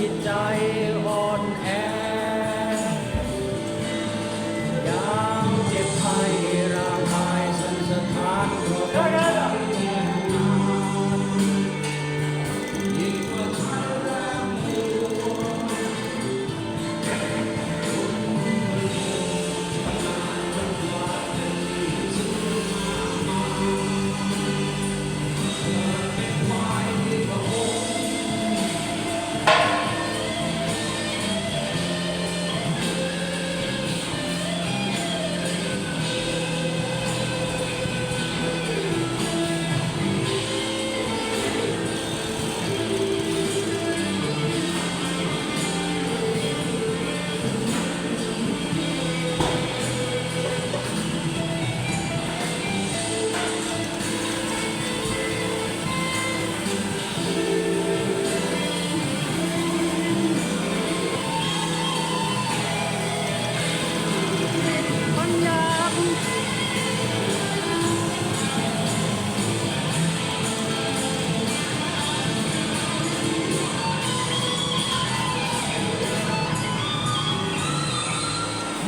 จิตใจอ่อนแอ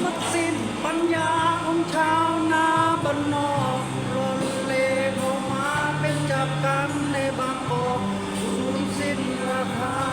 มัดสิ้นปัญญาของชาวนาบ้านนอกหล่นเลเข้ามาเป็นจับกันในบางกอกสูญสิ้นราคา